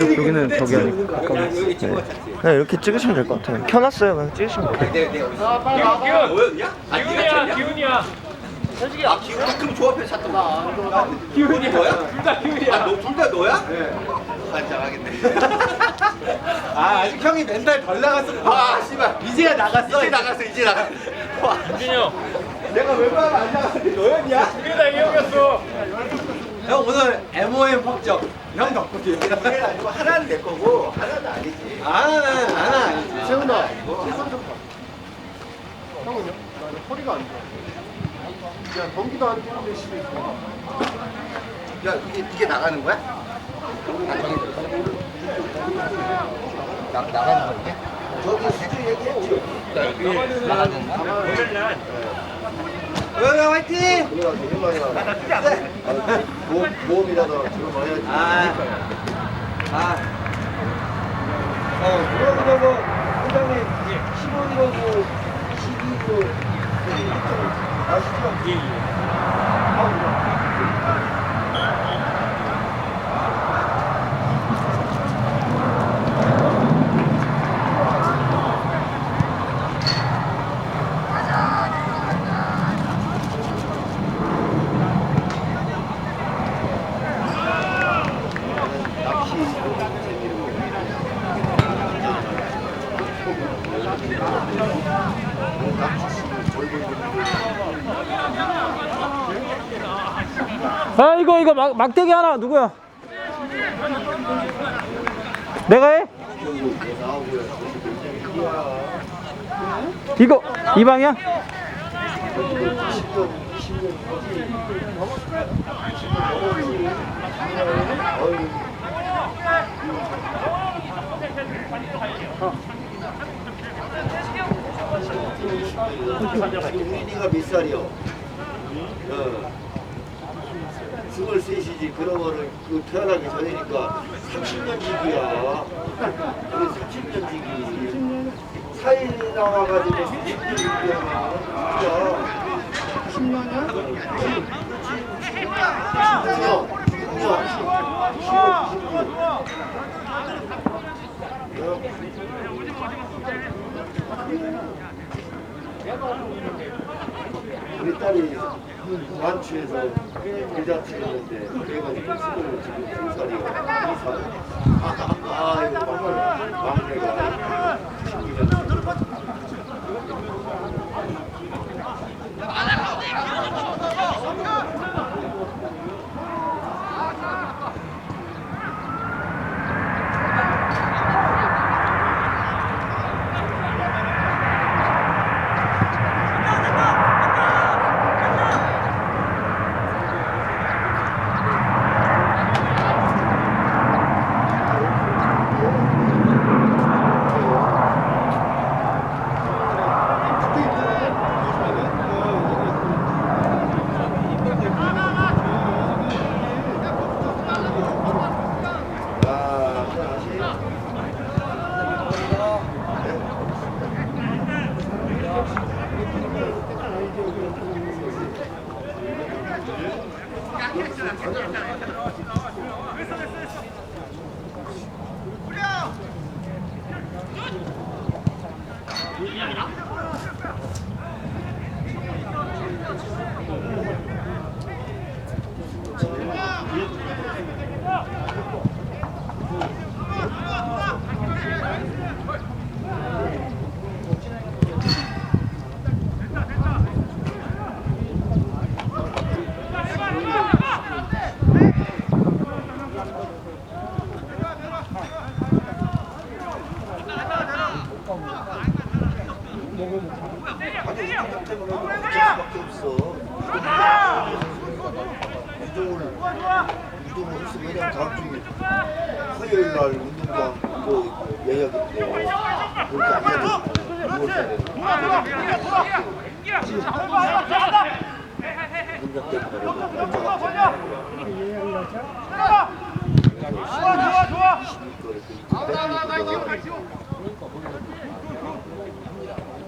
여기는 저기 아니고 가까워. 네. 그냥 이렇게 찍으시면 될 것 같아요. 켜놨어요. 그냥 찍으시면 돼요. 뭐였냐? 아, 기훈이야 기훈이야 아, 기훈. 아, 그럼 조합해 샀던 거. 기훈이 너야? 둘 다 기훈이야 아, 너둘 다 너야? 네. 환장하겠네. 아 아직 형이 멘탈 덜 나갔어. 아, 씨발. 이제야 나갔어. 이제 나갔어, 이제 나갔어. 와, 준이 형 내가 웬만하면 안 나갔는데 너였냐? 그게 다 이형이었어 형 오늘 MOM 확정. 형 덕분이야. 이게 아니고 하나는 내 거고 하나는 아니지. 아나는 아나 아니지. 세훈아, 최선 좀 봐. 형은요? 나는 허리가 안 좋아. 야, 경기도 안 뛰는데 심해. 야, 이게 이게 나가는 거야? 나 나가는 거 이게? 저기 대충 얘기했지. 나가는 형 화이팅! 모험, 모험이라도 들어봐야지. 아. 아. 어, 그러고 뭐 회장님 15일하고 12일 아시죠? 예, 예. 아 이거 이거 막, 막대기 하나 누구야? 내가 해? 이거 이 방이야? 우리가 몇 살이요? 어. 스물셋이지 그런 거를 그 태어나기 전이니까 30년 지기야. 그래 30년 지기. 사일 나와가지고 30년 지기야. 10년이야? 10년. 10년. 우리 딸이 완주에서 대자치였는데 그래가지고 스물 지금 두 살이고 두 살. 아 이거 밖에 없어. 운동을 운동을 했어. 왜냐면 다음 주에 화요일 날 운동장 뭐 예약 있고 그렇게 안 해야 돼. 6월 달에 운동 때문에 화요일 날 운동장 마무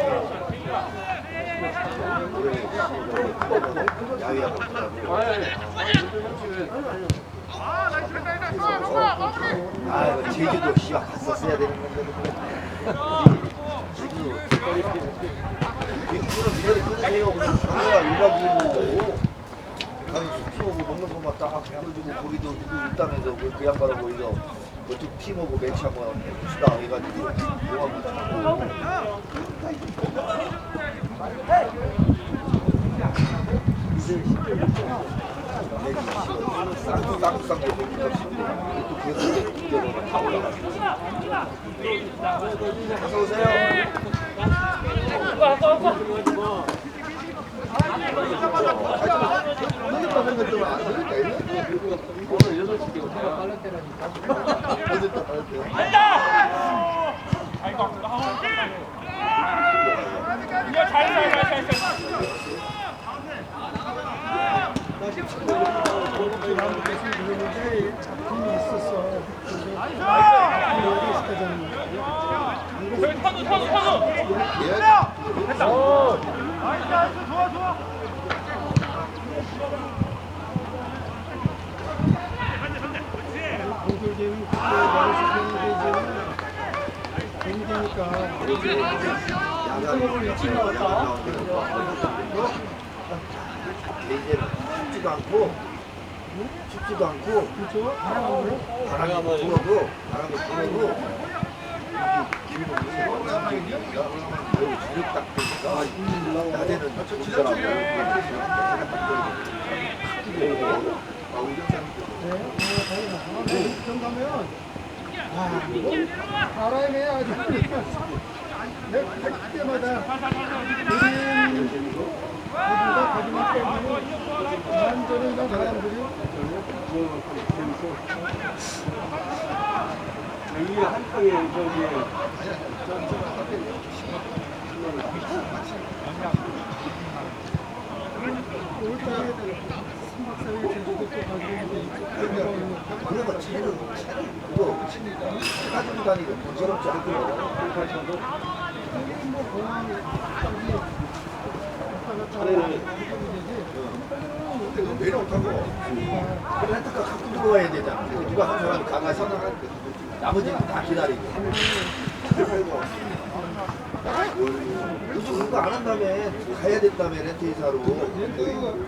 아 제주도 씨와 갔었어야 되는 건데. 제주도. 이거는 미래를 끊으세요. 뭐야 일하고 있는데. 가서 숙소고 먹는 것만 딱 해가지고 거기도 누구 그, 그 팀하고 매치 한번 해봅시다 해가지고 뭐하고 자고 쌍쌍쌍 또 계속 이겨서 다 올라가고 어서 오세요 선우 선우 선우 이제 춥지도 않고 춥지도 않고 바람이 불어도 바람이 불어도 기분이 줄이 딱 보니까 낮에는 춥더라고 바람에 아주 내가 갈 때마다 우리는 어디가 가지만 빼고 완전히 사람들이 그래도 차는 차는 그거 가지고 다니고 부끄럽지 않고 차는 왜 못하고 렌트카 갖고 들어와야 되잖아. 그래서 누가 한 사람이 가가서 나머지는 다 기다리고. 요즘 그거 안 한다며 가야 된다며 렌트 회사로. 그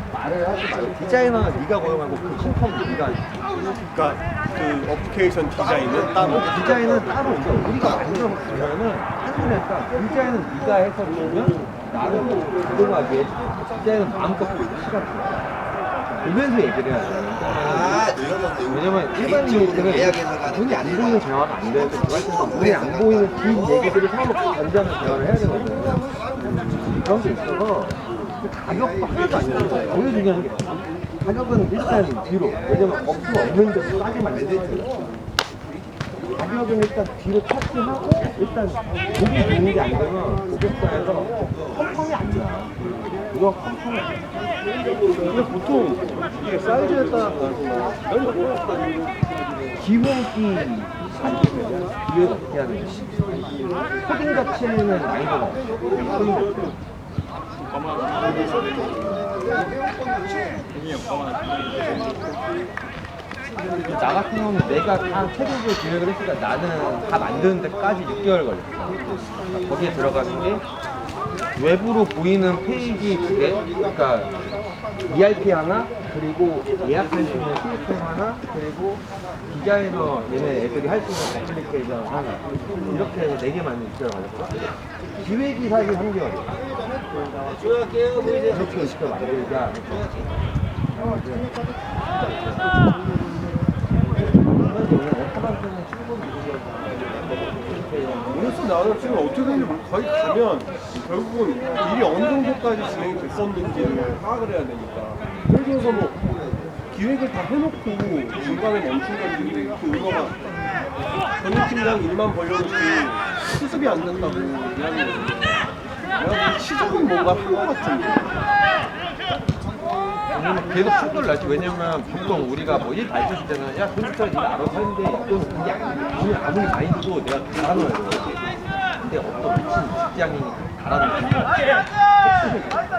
말을 하지 말고 디자이너는 네가 고용하고 그 컴퍼니 네가 그러니까 그 어플리케이션 디자인은 따로 디자인은 따로 있고 우리가 만들어 보면은 한국에서 디자인은 네가 해서 보면 나는 그동하게 디자인은 마음껏 보이고 시간 돼. 보면서 얘기를 해야 돼. 아 늘어졌네 왜냐면 일반인들은 눈이 안 보이는 대화가 안 돼. 눈이 안 보이는 긴 얘기들을 서로 견제하는 대화를 해야 되거든. 그런 게 있어서 그 가격도 하나도 안 돼요. 제일 중요한 게 가격은 일단 뒤로. 왜냐면 없으면 없는 데서 싸게 만들어요. 가격은 일단 뒤로 터치하고 일단 고객이 되는 게안 되면 고객사에서 컴펌이 안 나. 이거 컴펌이 안 돼. 근데 보통 이게 사이즈에 따라서 기본기 뒤에서 어떻게 하는 거지? 코딩 자체는 난이도가 없어. 코딩 자체. 나 같은 경우는 내가 다 체계적으로 기획을 했으니까 나는 다 만드는 데까지 6개월 걸렸어. 그러니까 거기에 들어가는 게 외부로 보이는 페이지 두 개, 그러니까 ERP 하나, 그리고 예약할 수 있는 시스템 하나, 그리고 디자이너 얘네 애들이 할 수 있는 애플리케이션 하나 이렇게 네 개만 있어가지고 기획이 사실 3개월이에요. 이렇게 시켜 만들자. 그래서 나는 지금 어떻게 되는지 거기 가면 결국은 일이 어느 정도까지 진행이 됐었는지를 파악을 해야 되니까. 예를 들어서 뭐 기획을 다 해놓고 중간에 멈춘 건지 그 의도가 전임팀장 일만 벌려놓고 수습이 안 된다고 이야기를 했는데 내가 뭐 시적인 뭔가 한 것 같은데. 왜냐면 계속 충돌을 날지. 왜냐면 보통 우리가 뭐일 발표할 때는 야 컴퓨터 네가 알아서 하는데 그게 돈을 아무리 많이 줘도 내가 달아놓아야 돼 근데 어떤 미친 직장인이 거야?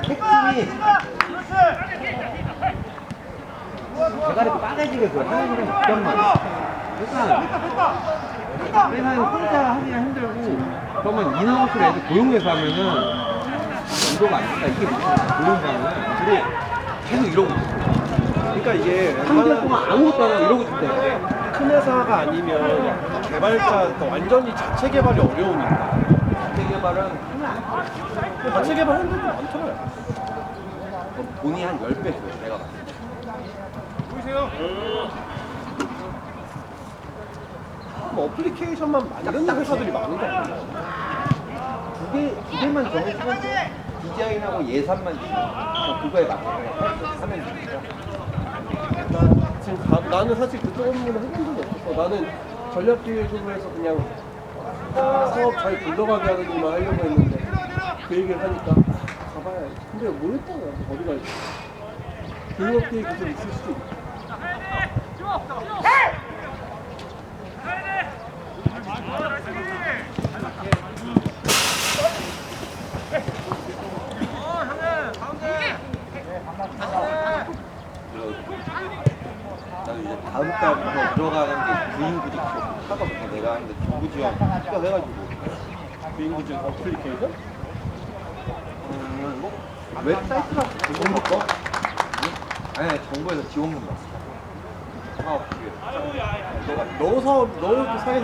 핵심이 대가리 빠개지게 사람이 있단 말이야 그러니까 회사에서 혼자 하기가 힘들고 그러면 인하우스를 애들 고용해서 하면은 이거가 안 된다 이게 무슨 고용사는 그리고 계속 이러고 있어. 그러니까 이게 3개월 동안 아무것도 안 하고 이러고 있대. 큰 회사가 아니면 개발자 그러니까 완전히 자체 개발이 어려우니까 자체 개발은 자체 개발 하는 데도 많더라고요 돈이 한 10배 줘요, 내가 봤을 때. 뭐 어플리케이션만 만드는 회사들이 많은 것 같아요 두 개, 두 개만 정해주면 디자인하고 예산만 주면 그거에 맞게 하면 되니까. 나 지금 가- 나는 사실 그쪽 업무는 해본 적이 없었어. 나는 전략기획으로 해서 그냥 사업 잘 굴러가게 하는 일만 하려고 했는데 그 얘기를 하니까 가봐야 근데 모르겠다 어디 갈지 교육업계에 계속 있을 수도 있고 나는 이제 다음 달부터 들어가는 게 부인구직 하거든요. 내가 하는데 정부 지원 합격해가지고 비행기준 어플리케이션? 음, 뭐 웹사이트라고 지원금 거? 아니 정부에서 지원금 기획. 너가 너 사업 너 사회